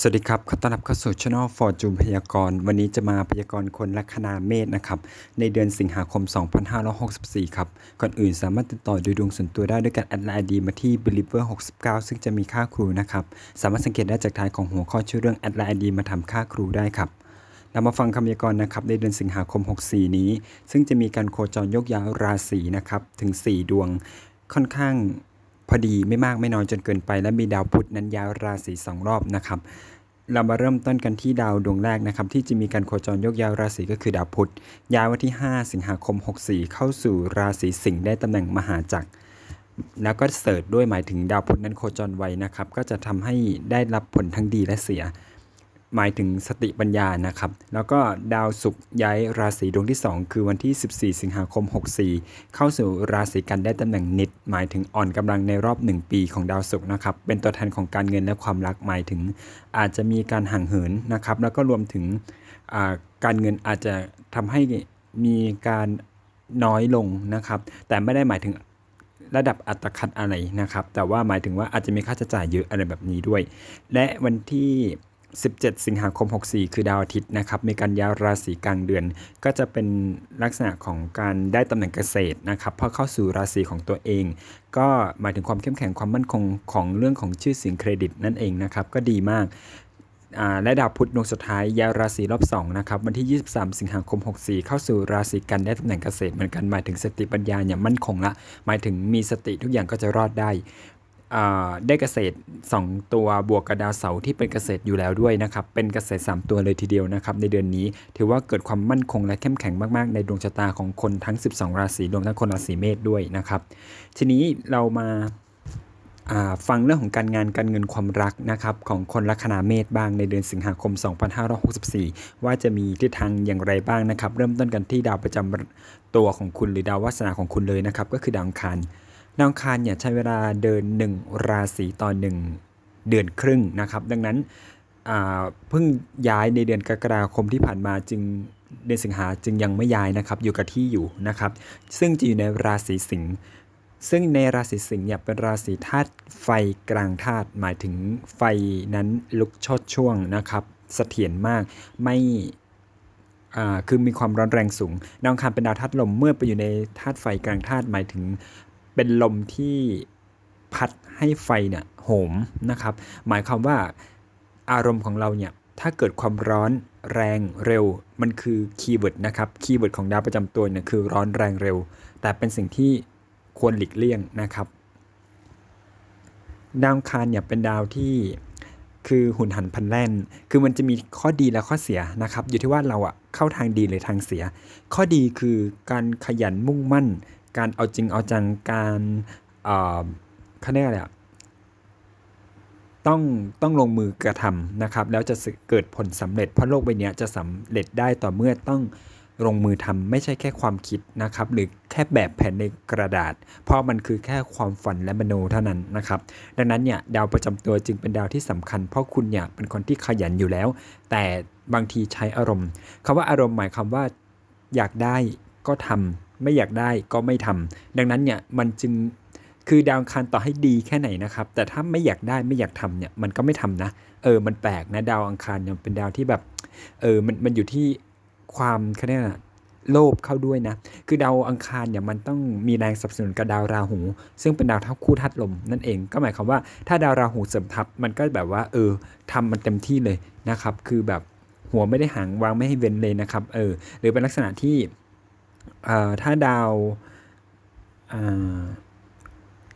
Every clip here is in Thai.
สวัสดีครับ ขอต้อนรับเข้าสู่ช่องฟอร์จูนพยากรณ์ วันนี้จะมาพยากรณ์คนลัคนาเมษนะครับ ในเดือนสิงหาคม 2564 ครับ ก่อนอื่นสามารถติดต่อดูดวงส่วนตัวได้ด้วยการแอดไลน์ดีมาที่ believer 69 ซึ่งจะมีค่าครูนะครับ สามารถสังเกตได้จากท้ายของหัวข้อชื่อเรื่องแอดไลน์ดีมาทำค่าครูได้ครับเรามาฟังคำพยากรณ์นะครับในเดือนสิงหาคม 64 นี้ ซึ่งจะมีการโคจรยกย้ายราศีนะครับถึง 4 ดวงค่อนข้าง พอดีไม่มากไม่น้อยจนเกินไป และมีดาวพุธนั้นย้ายราศีสองรอบนะครับ เรามาเริ่มต้นกันที่ดาวดวงแรกนะครับ ที่จะมีการโคจรยกย้ายราศีก็คือดาวพุธย้ายวันที่ 5 สิงหาคม 64 เข้าสู่ราศีสิงห์ได้ตำแหน่งมหาจักรแล้วก็เสิร์ชด้วยหมายถึงดาวพุธนั้นโคจรไวนะครับ ก็จะทำให้ได้รับผลทั้งดีและเสีย หมายถึงสติปัญญานะครับ แล้วก็ดาวศุกร์ย้ายราศีดวงที่ 2 คือวันที่ 14 สิงหาคม 64 เข้าสู่ราศีกันได้ตำแหน่งนิด หมายถึงอ่อนกำลังในรอบ 1 ปีของดาวศุกร์นะครับ เป็นตัวแทนของการเงินและความรักหมายถึง อาจจะมีการห่างเหินนะครับ แล้วก็รวมถึงการเงินอาจจะทำให้มีการน้อยลงนะครับ แต่ไม่ได้หมายถึงระดับอัตคัดอะไรนะครับ แต่ว่าหมายถึงว่าอาจจะมีค่าใช้จ่ายเยอะอะไรแบบนี้ด้วย และวันที่ 17 สิงหาคม 64 คือดาวอาทิตย์นะครับ มีการย้ายราศีกลางเดือน ก็จะเป็นลักษณะของการได้ตำแหน่งเกษตรนะครับ เพราะเข้าสู่ราศีของตัวเอง ก็หมายถึงความเข้มแข็งความมั่นคงของเรื่องของชื่อเสียงเครดิตนั่นเองนะครับ ก็ดีมากและดาวพุธดวงสุดท้ายย้ายราศีรอบ2นะครับวันที่ 23 สิงหาคม 64 เข้าสู่ราศีกันได้ตำแหน่งเกษตรเหมือนกันหมายถึงสติปัญญาอย่างมั่นคงละ หมายถึงมีสติทุกอย่างก็จะรอดได้ ได้เกษตร 2 ตัวบวกกับดาวเสาร์ที่เป็นเกษตรอยู่แล้วด้วยนะครับ เป็นเกษตร 3 ตัวเลยทีเดียวนะครับ ในเดือนนี้ถือว่าเกิดความมั่นคงและเข้มแข็งมากๆ ในดวงชะตาของคนทั้ง 12 ราศีรวมทั้งคนราศีเมษด้วยนะครับ ทีนี้เรามาาฟังเรื่องของการงานการเงินความรักนะครับของคนลัคนาเมษบ้างในเดือนสิงหาคม 2564 ว่าจะมีทิศทางอย่างไรบ้างนะครับ เริ่มต้นกันที่ดาวประจำตัวของคุณหรือดาววาสนาของคุณเลยนะครับ ก็คือดาวอังคาร ดาวอังคารเนี่ยใช้เวลาเดิน 1 ราศีต่อ 1 เดือนครึ่งนะครับ ดังนั้นเพิ่งย้ายในเดือนกรกฎาคมที่ผ่านมาจึงเดือนสิงหาจึงยังไม่ย้ายนะครับอยู่กับที่อยู่นะครับ ซึ่งจะอยู่ในราศีสิงห์ซึ่งในราศีสิงห์เนี่ยเป็นราศีธาตุไฟกลางธาตุหมายถึงไฟนั้นลุกชดช่วงนะครับเสถียรมากไม่คือมีความร้อนแรงสูงดาวอังคารเป็นดาวธาตุลมเมื่อไปอยู่ในธาตุไฟกลางธาตุหมายถึง เป็นลมที่พัดให้ไฟเนี่ยโหมนะครับ หมายความว่าอารมณ์ของเราเนี่ยถ้าเกิดความร้อนแรงเร็ว มันคือคีย์เวิร์ดนะครับคีย์เวิร์ดของดาวประจำตัวเนี่ยคือร้อนแรงเร็ว แต่เป็นสิ่งที่ควรหลีกเลี่ยงนะครับ ดาวคารเนี่ยเป็นดาวที่คือหุ่นหันพันแล่น คือมันจะมีข้อดีและข้อเสียนะครับ อยู่ที่ว่าเราอะเข้าทางดีหรือทางเสีย ข้อดีคือการขยันมุ่งมั่น การเอาจริงเอาจังการเขาเรียกอะไรอะต้องต้องลงมือกระทำนะครับ แล้วจะเกิดผลสำเร็จเพราะโลกใบนี้จะสำเร็จได้ต่อเมื่อต้องลงมือทำไม่ใช่แค่ความคิดนะครับ หรือแค่แบบแผนในกระดาษ เพราะมันคือแค่ความฝันและมโนเท่านั้นนะครับ ดังนั้นเนี่ยดาวประจำตัวจึงเป็นดาวที่สำคัญ เพราะคุณเนี่ยเป็นคนที่ขยันอยู่แล้ว แต่บางทีใช้อารมณ์คำว่าอารมณ์หมายความว่าอยากได้ก็ทำ ไม่อยากได้ก็ไม่ทำดังนั้นเนี่ยมันจึงคือดาวอังคารต่อให้ดีแค่ไหนนะครับ แต่ถ้าไม่อยากได้ไม่อยากทำเนี่ยมันก็ไม่ทำนะเออมันแปลกนะดาวอังคารเนี่ยเป็นดาวที่แบบเออมันมันอยู่ที่ความเขาเรียกอะโลภเข้าด้วยนะ คือดาวอังคารเนี่ยมันต้องมีแรงสนับสนุนกับดาวราหู ซึ่งเป็นดาวทับคู่ธาตุลมนั่นเอง ก็หมายความว่าถ้าดาวราหูเสริมทับมันก็แบบว่า เออทำมันเต็มที่เลยนะครับ คือแบบหัวไม่ได้หางวางไม่ให้เว้นเลยนะครับ เออ หรือเป็นลักษณะที่ ถ้าดาว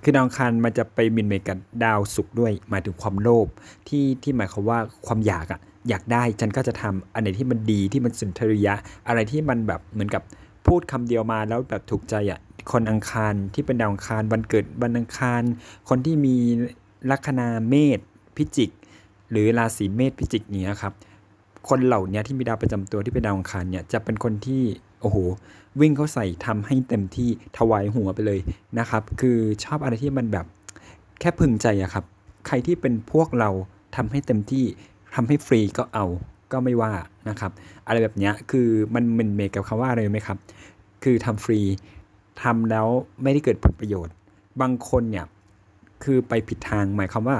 คือดาวอังคารมันจะไปบินไปกับดาวศุกร์ด้วยหมายถึงความโลภที่ที่หมายความว่าความอยากอะอยากได้ฉันก็จะทำอันไหนที่มันดีที่มันสุนทรียะ อะไรที่มันแบบเหมือนกับพูดคำเดียวมาแล้วแบบถูกใจอะคนอังคารที่เป็นดาวอังคารวันเกิดวันอังคาร คนที่มีลัคนาเมษพิจิก หรือราศีเมษพิจิกเนี้ยครับคนเหล่านี้ที่มีดาวประจำตัวที่เป็นดาวอังคารเนี่ยจะเป็นคนที่ โอ้โหวิ่งเข้าใส่ทำให้เต็มที่ถวายหัวไปเลยนะครับ คือชอบอะไรที่มันแบบแค่พึงใจอะครับ ใครที่เป็นพวกเราทำให้เต็มที่ทำให้ฟรีก็เอาก็ไม่ว่านะครับ อะไรแบบนี้คือมันมันเมกกับคำว่าอะไรไหมครับ คือทำฟรีทำแล้วไม่ได้เกิดผลประโยชน์ บางคนเนี่ยคือไปผิดทางหมายความว่า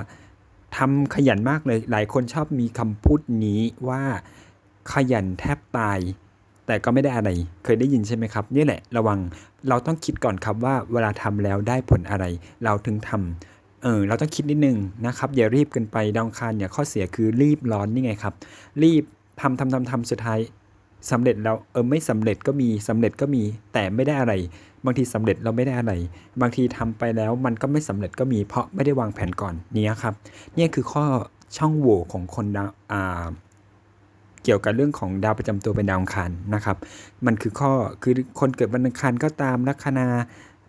ทำขยันมากเลยหลายคนชอบมีคำพูดนี้ว่าขยันแทบตาย แต่ก็ไม่ได้อะไร เคยได้ยินใช่ไหมครับ นี่แหละระวังเราต้องคิดก่อนครับว่าเวลาทำแล้วได้ผลอะไร เราถึงทำเออเราต้องคิดนิดนึงนะครับ อย่ารีบเกินไปดาวอังคารเนี่ยข้อเสียคือรีบร้อนนี่ไงครับ รีบทำทำทำทำสุดท้ายสำเร็จแล้วเออไม่สำเร็จก็มีสำเร็จก็มีแต่ไม่ได้อะไร บางทีสำเร็จเราไม่ได้อะไร บางทีทำไปแล้วมันก็ไม่สำเร็จก็มีเพราะไม่ได้วางแผนก่อนเนี้ยครับ เนี่ยคือข้อช่องโหว่ของคนอ่า เกี่ยวกับเรื่องของดาวประจำตัวเป็นดาวอังคารนะครับ มันคือข้อคือคนเกิดวันอังคารก็ตามลัคนา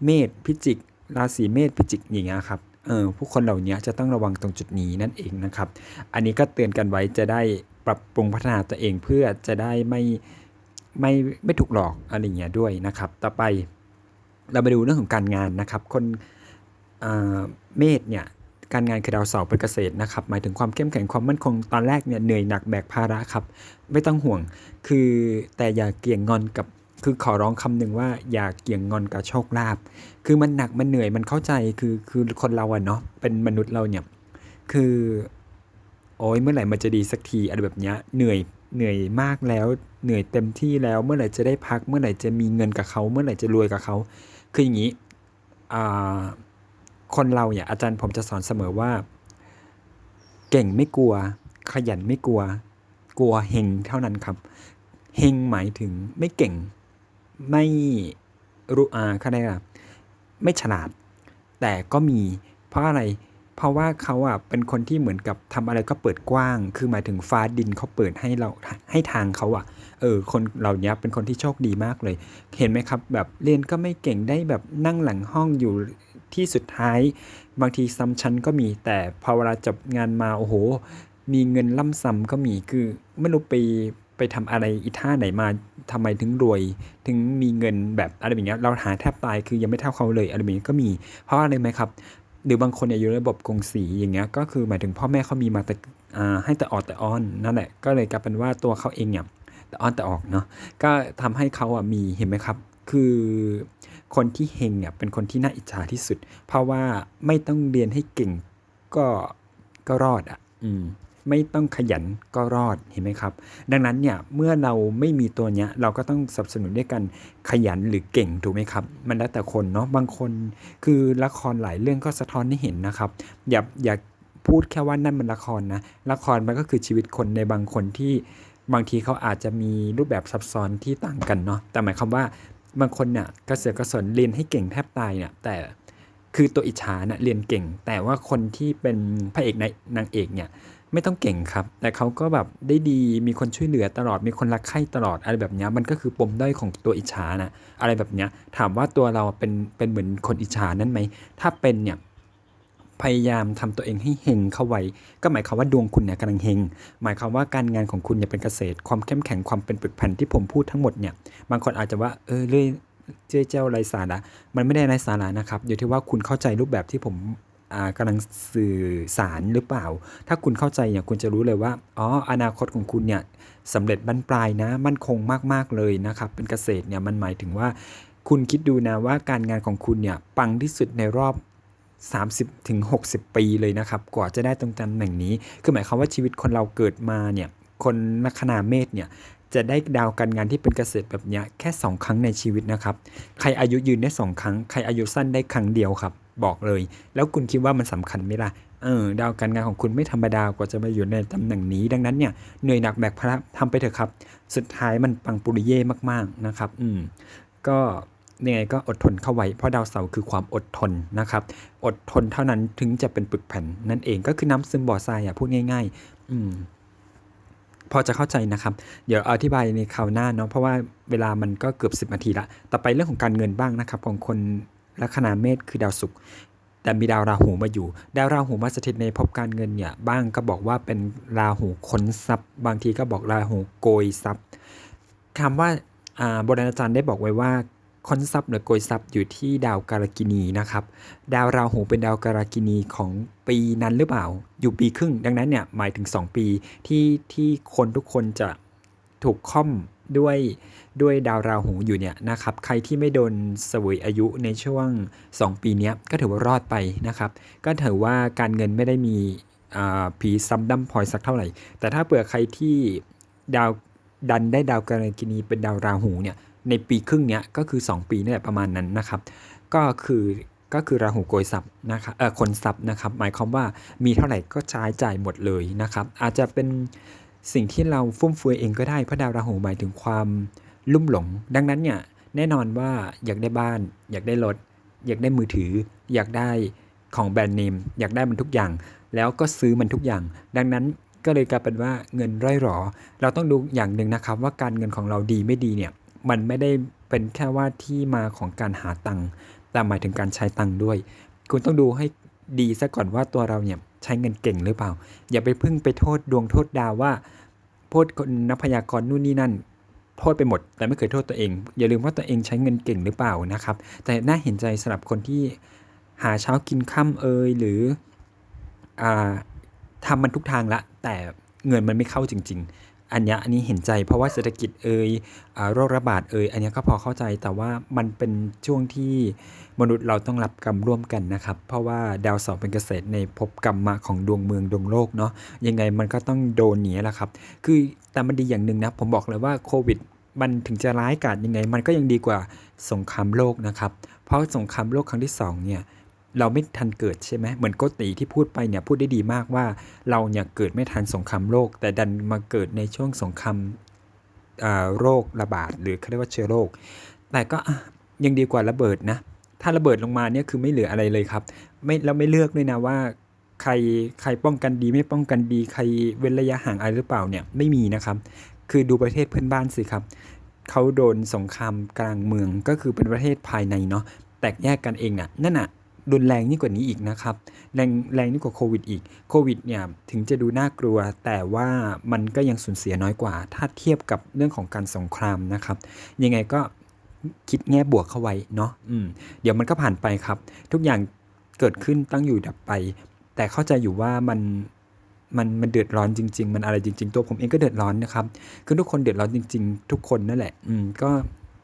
เมษพิจิก ราศีเมษพิจิกอย่างเงี้ยครับเออผู้คนเหล่านี้จะต้องระวังตรงจุดนี้นั่นเองนะครับ อันนี้ก็เตือนกันไว้จะได้ปรับปรุงพัฒนาตัวเองเพื่อจะได้ไม่ไม่ไม่ถูกหลอกอะไรเงี้ยด้วยนะครับ ต่อไปเรามาดูเรื่องของการงานนะครับ คนเมษเนี่ย การงานคือดาวเสาร์เป็นเกษตรนะครับ หมายถึงความเข้มแข็งความมั่นคงตอนแรกเนี่ยเหนื่อยหนักแบกภาระครับ ไม่ต้องห่วง คือแต่อย่าเกี่ยงงอนกับคือขอร้องคำหนึ่งว่าอย่าเกี่ยงงอนกับโชคลาภคือมันหนักมันเหนื่อยมันเข้าใจคือคือคนเราอะเนาะเป็นมนุษย์เราเนี่ยคือโอ้ยเมื่อไหร่มันจะดีสักทีอะไรแบบเนี้ยเหนื่อยเหนื่อยมากแล้วเหนื่อยเต็มที่แล้วเมื่อไหร่จะได้พัก เมื่อไหร่จะมีเงินกับเขา เมื่อไหร่จะรวยกับเขา คืออย่างนี้อ่า คนเราเนี่ยอาจารย์ผมจะสอนเสมอว่า เก่งไม่กลัว ขยันไม่กลัว กลัวเฮงเท่านั้นครับเฮงหมายถึงไม่เก่ง ไม่รู้อาเขาเรียกอะไรไม่ฉลาด แต่ก็มี เพราะอะไร เพราะว่าเขาอะเป็นคนที่เหมือนกับทำอะไรก็เปิดกว้าง คือหมายถึงฟ้าดินเขาเปิดให้เราให้ทางเขาอะ เออ คนเหล่านี้เป็นคนที่โชคดีมากเลย เห็นไหมครับ แบบเรียนก็ไม่เก่งได้แบบนั่งหลังห้องอยู่ ที่สุดท้าย บางทีซ้ำชั้นก็มีแต่พอเวลาจบงานมาโอ้โห มีเงินล่ำซ้ำก็มีคือไม่รู้ไปไปทำอะไรอีท่าไหนมาทำไมถึงรวย ถึงมีเงินแบบอะไรแบบนี้เราหาแทบตายคือยังไม่เท่าเขาเลยอะไรแบบนี้ก็มี เพราะอะไรไหมครับหรือบางคนเนี่ยอยู่ในระบบกงสีอย่างเงี้ยก็คือหมายถึงพ่อแม่เขามีมาแต่อ่าให้แต่ออดแต่อ้อนนั่นแหละก็เลยกลายเป็นว่าตัวเขาเองเนี่ยแต่อ้อนแต่ออกเนาะก็ทำให้เขาอะมีเห็นไหมครับ คือ คนที่เฮงเนี่ยเป็นคนที่น่าอิจฉาที่สุด เพราะว่าไม่ต้องเรียนให้เก่งก็ก็รอดอะ อืม ไม่ต้องขยันก็รอดเห็นไหมครับ ดังนั้นเนี่ยเมื่อเราไม่มีตัวเนี้ย เราก็ต้องสนับสนุนด้วยกันขยันหรือเก่งถูกไหมครับ มันแล้วแต่คนเนาะบางคนคือละครหลายเรื่องก็สะท้อนให้เห็นนะครับ อย่าอย่าพูดแค่ว่านั่นมันละครนะ ละครมันก็คือชีวิตคนในบางคนที่บางทีเขาอาจจะมีรูปแบบซับซ้อนที่ต่างกันเนาะ แต่หมายความว่า บางคนเนี่ยกระเสือกกระสนเรียนให้เก่งแทบตายเนี่ยแต่คือตัวอิจฉาเนี่ยเรียนเก่ง แต่ว่าคนที่เป็นพระเอกในนางเอกเนี่ยไม่ต้องเก่งครับ แต่เขาก็แบบได้ดีมีคนช่วยเหลือตลอดมีคนรักใคร่ตลอดอะไรแบบนี้มันก็คือปมด้อยของตัวอิจฉานะอะไรแบบนี้ถามว่าตัวเราเป็นเป็นเหมือนคนอิจฉานั้นไหมถ้าเป็นเนี่ย พยายามทำตัวเองให้เฮงเข้าไว้ ก็หมายความว่าดวงคุณเนี่ยกำลังเฮงหมายความว่าการงานของคุณเนี่ยเป็นเกษตร ความเข้มแข็งความเป็นปึกแผ่นที่ผมพูดทั้งหมดเนี่ยบางคนอาจจะว่าเออเรื่อยเจ้เจ้าไรสาระมันไม่ได้ไรสาระนะครับอยู่ที่ว่าคุณเข้าใจรูปแบบที่ผมอ่ากำลังสื่อสารหรือเปล่า ถ้าคุณเข้าใจเนี่ยคุณจะรู้เลยว่า อ๋อ อนาคตของคุณเนี่ยสำเร็จบรรปลายนะ มั่นคงมาก ๆ เลยนะครับ เป็นเกษตรเนี่ยมันหมายถึงว่า คุณคิดดูนะว่าการงานของคุณเนี่ยปังที่สุดในรอบ 30ถึง60 ปีเลยนะครับ กว่าจะได้ตรงตำแหน่งนี้ คือหมายความว่าชีวิตคนเราเกิดมาเนี่ย คนลัคนาเมษเนี่ย จะได้ดาวการงานที่เป็นเกษตรแบบเนี้ยแค่ 2 ครั้งในชีวิตนะครับ ใครอายุยืนได้ 2 ครั้ง ใครอายุสั้นได้ครั้งเดียวครับ บอกเลย แล้วคุณคิดว่ามันสำคัญไหมล่ะ เออ ดาวการงานของคุณไม่ธรรมดากว่าจะมาอยู่ในตำแหน่งนี้ ดังนั้นเนี่ยเหนื่อยหนักแบกภาระทำไปเถอะครับ สุดท้ายมันปังปุริเย่มากๆนะครับ อืม ก็ ยังไงก็อดทนเข้าไว้ เพราะดาวเสาร์คือความอดทนนะครับ อดทนเท่านั้นถึงจะเป็นปึกแผ่นนั่นเองก็คือน้ำซึมบ่อทรายอะพูดง่าย ๆ อืมพอจะเข้าใจนะครับ เดี๋ยวอธิบายในคราวหน้าเนาะเพราะว่าเวลามันก็เกือบ 10 นาทีละ ต่อไปเรื่องของการเงินบ้างนะครับ ของคนลัคนาเมษคือดาวศุกร์แต่มีดาวราหูมาอยู่ ดาวราหูมาสถิตในภพการเงินเนี่ยบ้างก็บอกว่าเป็นราหูค้นทรัพย์ บางทีก็บอกราหูโกยทรัพย์คำว่าอ่าโบราณอาจารย์ได้บอกไว้ว่า ค้นทรัพย์หรือโกยทรัพย์อยู่ที่ดาวการากินีนะครับ ดาวราหูเป็นดาวการากินีของปีนั้นหรือเปล่า อยู่ปีครึ่ง ดังนั้นเนี่ยหมายถึง 2 ปีที่ที่คนทุกคนจะถูกค่อมด้วยด้วยดาวราหูอยู่เนี่ยนะครับ ใครที่ไม่โดนเสวยอายุในช่วง 2 ปีนี้ก็ถือว่ารอดไปนะครับ ก็ถือว่าการเงินไม่ได้มีผีซ้ำดำพลอยสักเท่าไหร่ แต่ถ้าเผื่อใครที่ดาวดันได้ดาวการกินีเป็นดาวราหูเนี่ย ในปีครึ่งเนี้ยก็คือ 2 ปีนี่แหละประมาณนั้นนะครับ ก็คือก็คือราหูโกยทรัพย์นะครับเออคนทรัพย์นะครับ หมายความว่ามีเท่าไหร่ก็ใช้จ่ายหมดเลยนะครับ อาจจะเป็นสิ่งที่เราฟุ่มเฟือยเองก็ได้เพราะดาวราหูหมายถึงความลุ่มหลง ดังนั้นเนี่ยแน่นอนว่าอยากได้บ้าน อยากได้รถอยากได้มือถือ อยากได้ของแบรนด์เนมอยากได้มันทุกอย่าง แล้วก็ซื้อมันทุกอย่าง ดังนั้นก็เลยกลายเป็นว่าเงินร่อยหรอ เราต้องดูอย่างหนึ่งนะครับว่าการเงินของเราดีไม่ดีเนี่ย มันไม่ได้เป็นแค่ว่าที่มาของการหาตังค์แต่หมายถึงการใช้ตังค์ด้วย คุณต้องดูให้ดีซะก่อนว่าตัวเราเนี่ยใช้เงินเก่งหรือเปล่า อย่าไปพึ่งไปโทษดวงโทษดาวว่าโทษคนนักพยากรณ์นู่นนี่นั่นโทษไปหมด แต่ไม่เคยโทษตัวเอง อย่าลืมว่าตัวเองใช้เงินเก่งหรือเปล่านะครับ แต่น่าเห็นใจสำหรับคนที่หาเช้ากินค่ำเอยหรืออทำมันทุกทางละ แต่เงินมันไม่เข้าจริงๆ อันเนี้ยอันนี้เห็นใจเพราะว่าเศรษฐกิจเอยอโรคระบาดเอยอันเนี้ยก็พอเข้าใจแต่ว่ามันเป็นช่วงที่มนุษย์เราต้องรับกรรมร่วมกันนะครับ เพราะว่าดาวเสาร์เป็นเกษตรในภพกรรมะของดวงเมืองดวงโลกเนาะยังไงมันก็ต้องโดนหนีแหละครับ คือแต่มันดีอย่างหนึ่งนะ ผมบอกเลยว่าโควิดมันถึงจะร้ายกาจยังไง มันก็ยังดีกว่าสงครามโลกนะครับ เพราะสงครามโลกครั้งที่สองเนี่ย เราไม่ทันเกิดใช่ไหมเหมือนโกติที่พูดไปเนี่ยพูดได้ดีมากว่า เราเนี่ยเกิดไม่ทันสงครามโลก แต่ดันมาเกิดในช่วงสงครามโรคระบาดหรือเขาเรียกว่าเชื้อโรค แต่ก็ยังดีกว่าระเบิดนะ ถ้าระเบิดลงมาเนี่ยคือไม่เหลืออะไรเลยครับ ไม่เราไม่เลือกด้วยนะว่า ใครใครป้องกันดีไม่ป้องกันดี ใครเว้นระยะห่างอะไรหรือเปล่าเนี่ยไม่มีนะครับ คือดูประเทศเพื่อนบ้านสิครับเขาโดนสงครามกลางเมืองก็คือเป็นประเทศภายในเนาะแตกแยกกันเองน่ะนั่นน่ะ รุนแรงยิ่งกว่านี้อีกนะครับ แรงแรงยิ่งกว่าโควิดอีกโควิดเนี่ยถึงจะดูน่ากลัว แต่ว่ามันก็ยังสูญเสียน้อยกว่า ถ้าเทียบกับเรื่องของการสงครามนะครับ ยังไงก็คิดแง่บวกเข้าไว้เนาะเดี๋ยวมันก็ผ่านไปครับ ทุกอย่างเกิดขึ้นตั้งอยู่ดับไป แต่เข้าใจอยู่ว่ามันมันมันเดือดร้อนจริง ๆ มันอะไรจริง ๆ ตัวผมเองก็เดือดร้อนนะครับ คือทุกคนเดือดร้อนจริง ๆ ทุกคนนั่นแหละ อืม ก็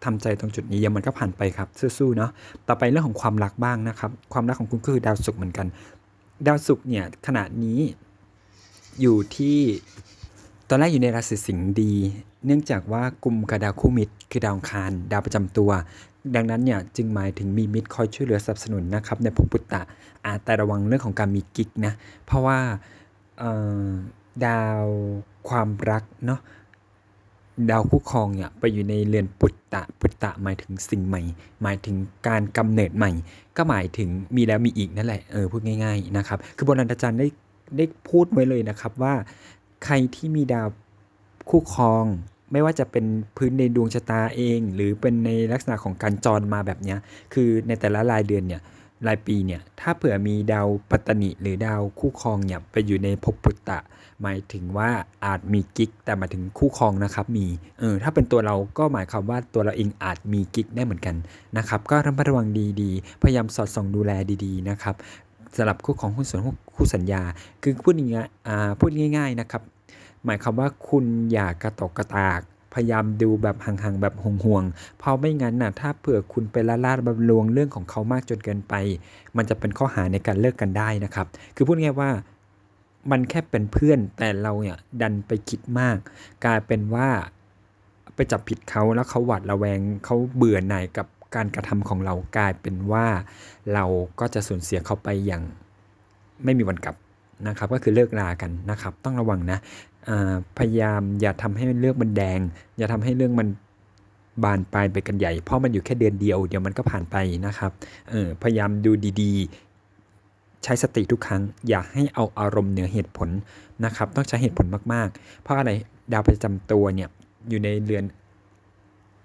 ทำใจตรงจุดนี้ยังมันก็ผ่านไปครับสู้ๆเนาะต่อไปเรื่องของความรักบ้างนะครับ ความรักของคุณก็คือดาวศุกร์เหมือนกัน ดาวศุกร์เนี่ยขณะนี้อยู่ที่ตอนแรกอยู่ในราศีสิงห์ดี เนื่องจากว่ากลุ่มกับดาวคู่มิตร คือดาวคาร ดาวประจำตัว ดังนั้นเนี่ยจึงหมายถึงมีมิตรคอยช่วยเหลือสนับสนุนนะครับในภพปุตตะอาแต่ระวังเรื่องของการมีกิ๊กนะ เพราะว่าดาวความรักเนาะ ดาวคู่ครองเนี่ยไปอยู่ในเรือนปุตตะปุตตะหมายถึงสิ่งใหม่ หมายถึงการกำเนิดใหม่ ก็หมายถึงมีแล้วมีอีกนั่นแหละเออพูดง่ายๆนะครับคือโบราณอาจารย์ได้ได้พูดไว้เลยนะครับว่า ใครที่มีดาวคู่ครอง ไม่ว่าจะเป็นพื้นในดวงชะตาเอง หรือเป็นในลักษณะของการจรมาแบบเนี้ยคือในแต่ละรายเดือนเนี่ย รายปีเนี่ยถ้าเผื่อมีดาวปัตตนิหรือดาวคู่ครองเนี่ยไปอยู่ในภพปุตตะ หมายถึงว่าอาจมีกิ๊กแต่หมายถึงคู่ครองนะครับมีเออถ้าเป็นตัวเราก็หมายความว่าตัวเราเองอาจมีกิ๊กได้เหมือนกันนะครับก็ระมัดระวังดีๆ พยายามสอดส่องดูแลดีๆนะครับสำหรับคู่ของหุ้นส่วนคู่สัญญา คือพูดง่ายๆพูดง่าย ๆนะครับ หมายความว่าคุณอย่ากระตกกระตาก พยายามดูแบบห่างๆแบบห่วงๆ เพราะไม่งั้นน่ะถ้าเผื่อคุณไปละลาดบำลวงเรื่องของเขามากจนเกินไป มันจะเป็นข้อหาในการเลิกกันได้นะครับ คือพูดง่ายว่ามันแค่เป็นเพื่อนแต่เราเนี่ยดันไปคิดมาก กลายเป็นว่าไปจับผิดเขาแล้วเขาหวาดระแวงเขาเบื่อหน่ายกับการกระทำของเรากลายเป็นว่าเราก็จะสูญเสียเขาไปอย่างไม่มีวันกลับนะครับ ก็คือเลิกลากันนะครับ ต้องระวังนะ พยายามอย่าทำให้เรื่องมันแดง อย่าทำให้เรื่องมันบานปลายไปกันใหญ่ เพราะมันอยู่แค่เดือนเดียว เดี๋ยวมันก็ผ่านไปนะครับเออพยายามดูดีๆ ใช้สติทุกครั้ง อย่าให้เอาอารมณ์เหนือเหตุผลนะครับ ต้องใช้เหตุผลมากๆ เพราะอะไรดาวประจำตัวเนี่ยอยู่ในเรือน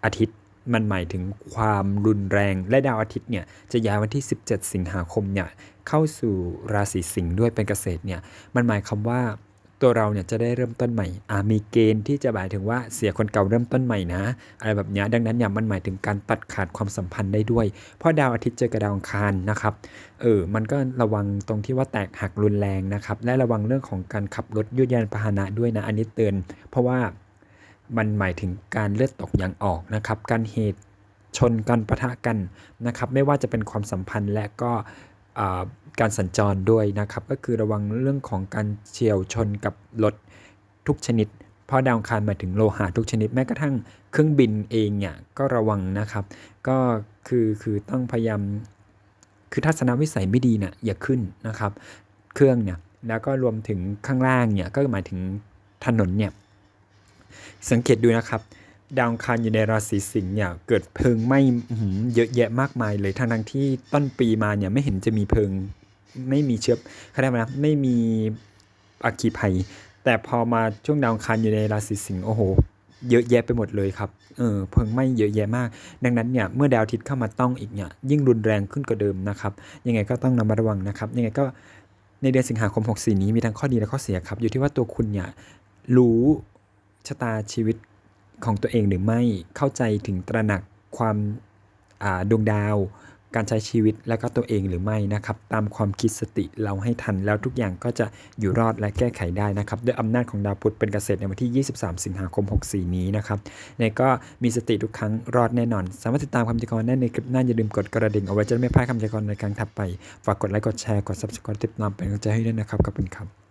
อาทิตย์มันหมายถึงความรุนแรง และดาวอาทิตย์เนี่ยจะย้ายวันที่ 17 สิงหาคมเนี่ยเข้าสู่ราศีสิงห์ด้วยเป็นเกษตรเนี่ยมันหมายความว่า ตัวเราเนี่ยจะได้เริ่มต้นใหม่อ่ามีเกณฑ์ที่จะหมายถึงว่าเสียคนเก่าเริ่มต้นใหม่นะ อะไรแบบนี้ดังนั้นเนี่ยมันหมายถึงการตัดขาดความสัมพันธ์ได้ด้วย เพราะดาวอาทิตย์เจอกับดาวอังคารนะครับเออมันก็ระวังตรงที่ว่าแตกหักรุนแรงนะครับและระวังเรื่องของการขับรถยุยานพาหนะด้วยนะอันนี้เตือน เพราะว่ามันหมายถึงการเลือดตกยางออกนะครับ การเหตุชนกันปะทะกันนะครับ ไม่ว่าจะเป็นความสัมพันธ์และก็อ่า การสัญจรด้วยนะครับ ก็คือระวังเรื่องของการเฉียวชนกับรถทุกชนิด เพราะดาวคารมาถึงโลหะทุกชนิดแม้กระทั่งเครื่องบินเองเนี่ยก็ระวังนะครับ ก็คือคือต้องพยายามคือทัศนวิสัยไม่ดีเนี่ยอย่าขึ้นนะครับ เครื่องเนี่ยแล้วก็รวมถึงข้างล่างเนี่ยก็หมายถึงถนนเนี่ยสังเกตดูนะครับ ดาวคารอยู่ในราศีสิงห์เนี่ยเกิดเพลิงไหม้เยอะแยะมากมายเลยทั้งทั้งที่ต้นปีมาเนี่ยไม่เห็นจะมีเพลิง ไม่มีเชื้อเขาเรียกนะไม่มีอัคคีภัย แต่พอมาช่วงดาวอังคารอยู่ในราศีสิงห์โอ้โห เยอะแยะไปหมดเลยครับเออเพลิงไหม้เยอะแยะมาก ดังนั้นเนี่ยเมื่อดาวอาทิตย์เข้ามาต้องอีกเนี่ยยิ่งรุนแรงขึ้นกว่าเดิมนะครับยังไงก็ต้องระมัดระวังนะครับยังไงก็ในเดือนสิงหาคม 64 นี้มีทั้งข้อดีและข้อเสียครับ อยู่ที่ว่าตัวคุณเนี่ยรู้ชะตาชีวิตของตัวเองหรือไม่เข้าใจถึงตระหนักความอ่าดวงดาว การใช้ชีวิตและก็ตัวเองหรือไม่นะครับ ตามความคิดสติเราให้ทันแล้วทุกอย่างก็จะอยู่รอดและแก้ไขได้นะครับ ด้วยอำนาจของดาวพุธเป็นเกษตรในวันที่ 23 สิงหาคม 64 นี้นะครับยังไงก็มีสติทุกครั้งรอดแน่นอน สามารถติดตามคำพยากรณ์ได้ในคลิปหน้าอย่าลืมกดกระดิ่งเอาไว้จะได้ไม่พลาดคำพยากรณ์ในครั้งถัดไป ฝากกดไลค์กดแชร์กด subscribe ติดตามเป็นกำลังใจให้ด้วยนะครับขอบคุณครับ